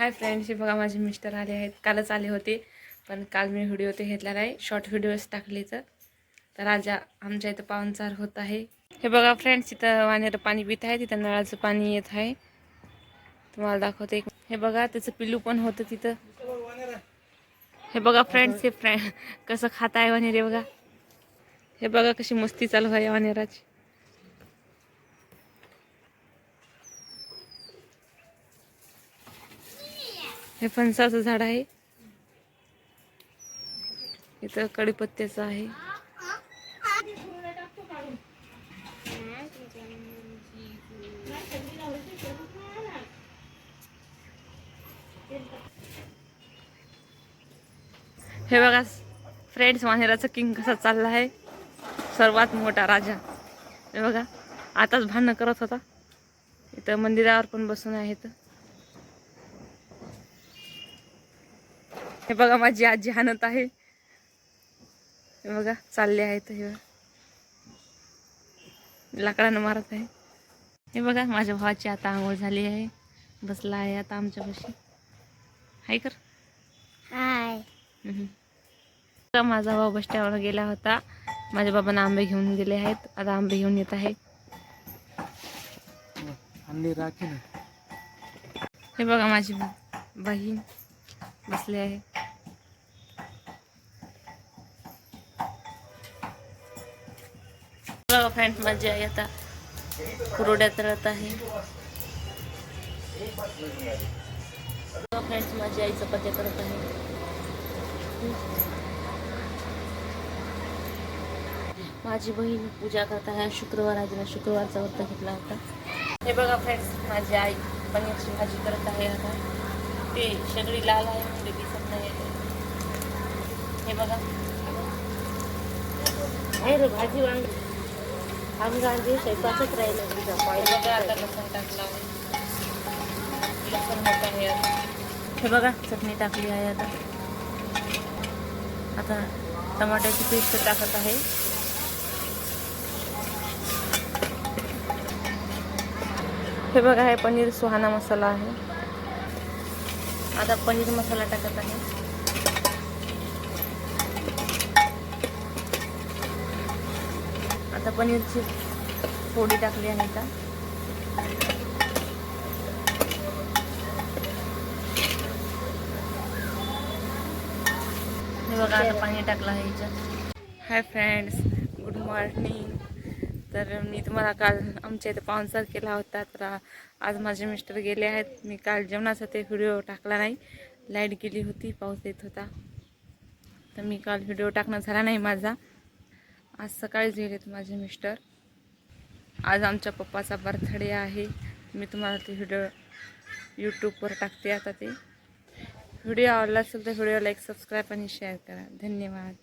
Hi friends हे बघा माझे मिस्टर आले आहेत. कालच आले होते पण काल मी व्हिडिओ ते घेतला नाही. शॉर्ट व्हिडिओज टाकले तर. तर आज आमच्या इथं पाहुणचार होत आहे. हे बघा फ्रेंड्स इथं वानेरं पाणी पित आहे तिथं नळाचं पाणी येत आहे. तुम्हाला दाखवते हे बघा त्याचं पिल्लू पण होतं तिथं. हे बघा फ्रेंड्स हे फ्रेंड कसं खात आहे वानेरे बघा. हे बघा कशी मस्ती चालू आहे वानेराची हे फणसाचं झाड आहे. इथं कडीपत्त्याचं आहे. हे बघा फ्रेंड्स माहेराचं किंग कसा चालला आहे. सर्वात मोठा राजा. हे बघा आताच भांडणं करत होता. इथं मंदिरावर पण बसून आहे तर हे बघा माझी आजी हाणत आहे. हे बघा चालले आहेत हे. बघा. लाकडानं मारत आहे. हे बघा माझ्या भावाची आता आंघोळ झाली आहे. बसला आहे आता आमच्यापाशी. हाय कर. हाय. माझा भाऊ बस स्टँडवर गेला होता. माझ्या बाबांना आंबे घेऊन गेले आहेत. आता आंबे घेऊन येत आहे. हे बघा माझी बहीण बसली आहे. बघा फ्रेंड माझी आई आता कुरोड्यात राहत आहे. फ्रेंड्स माझी आई चपात्या करत आहे. माझी बहीण पूजा करत आहे. शुक्रवार आजीला शुक्रवारचा व्रत घेतला होता. हे बघा फ्रेंड्स माझी आई पनीरची भाजी करत आहे आता. ते सगळी लाल आहे म्हणजे दिसत नाही हे बघा. रे भाजी वांग. आम्ही गांधी स्वयंपाकच राहिलं तुझा हे बघा हे बघा चटणी टाकली आहे आता. आता टमाट्याची पेस्ट टाकत आहे. हे बघा हे पनीर सुहाना मसाला आहे. आता पनीर मसाला टाकत आहे. आता पनीरची फोडी टाकली आहे हे बघा आता पाणी टाकलं आहे हाय फ्रेंड्स गुड मॉर्निंग तर मी तुम्हाला काल आमच्या इथे पाहुणचार केला होता तर आज माझे मिस्टर गेले आहेत. मी काल जेवणाचा ते व्हिडिओ टाकला नाही. लाइट गेली होती पाऊस येत होता. तर मी काल व्हिडिओ टाकणं झाला नाही माझा. आज सकाळीच गेलेत माझे मिस्टर. आज आमच्या पप्पाचा बर्थडे आहे. मी तुम्हाला ते व्हिडिओ यूट्यूबवर टाकते आता ते. व्हिडिओ आवडला असेल तर व्हिडिओ लाईक सबस्क्राईब आणि शेअर करा. धन्यवाद.